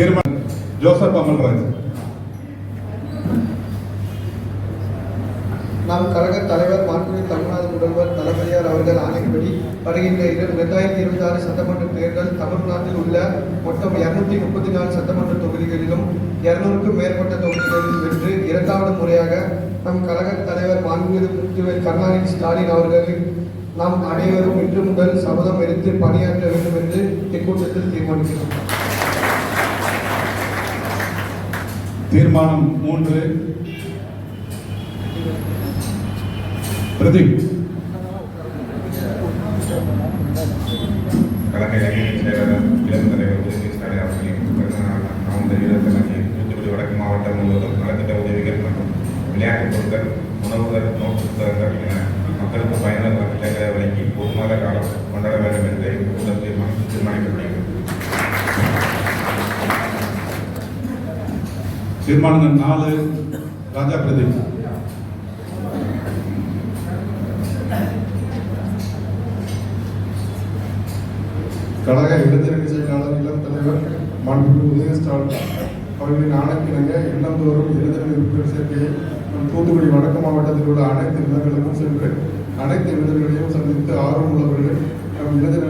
Joseph Amalraj நாம் கழக தலைவர் மாண்புமிகு தமிழ்நாடு முதல்வர் தளபதியார் அவர்கள் ஆணைப்படி வருகின்ற இரு- இரண்டாயிரத்தி இருபத்தி ஆறு சட்டமன்ற தேர்தல் தமிழ்நாட்டில் உள்ள மொத்தம் இருநூத்தி முப்பத்தி நாலு சட்டமன்ற தொகுதிகளிலும் இருநூறுக்கும் மேற்பட்ட தொகுதிகளில் வென்று இரண்டாவது முறையாக நம் கழக தலைவர் மாண்புமிகு கருணாநிதி ஸ்டாலின் அவர்களின் நாம் அனைவரும் இன்று முதல் சபதம் எடுத்து பணியாற்ற வேண்டும் என்று இக்கூட்டத்தில் தீர்மானிக்கிறோம். தீர்மானம் மூன்று. பிரதீப். கழக இளைஞர் செயலாளர் இளம் தலைவர் உதயநிதி ஸ்டாலின் அவர்களின் இருபத்தி அஞ்சு தூத்துக்குடி வடக்கு மாவட்டம் முழுவதும் நலத்திட்ட உதவிகள் மற்றும் விளையாட்டுப் பொருட்கள் உணவுகள் நோட்டு புத்தகங்கள் என மக்களுக்கு பயனுள்ள வகைகளை வழங்கி ஒரு மாத காலம் கொண்டாட வேண்டும் என்று தீர்மானிக்கப்படுகிறது தீர்மானங்கள் நாலு ராஜா பிரதீப். கழக இளைஞரணி செயலாளர் இளம் தலைவர் மாண்புமிகு உதய ஸ்டாலின் அவர்களின் ஆணைக்கிணங்க இல்லந்தோறும் இளைஞர் உறுப்பினர் சேர்க்கையை நம் தூத்துக்குடி வடக்கு மாவட்டத்தில் உள்ள அனைத்து இல்லங்களுக்கும் சென்று அனைத்து இளைஞர்களையும் சந்தித்து ஆர்வம் உள்ளவர்கள் நம் இளைஞர்களையும்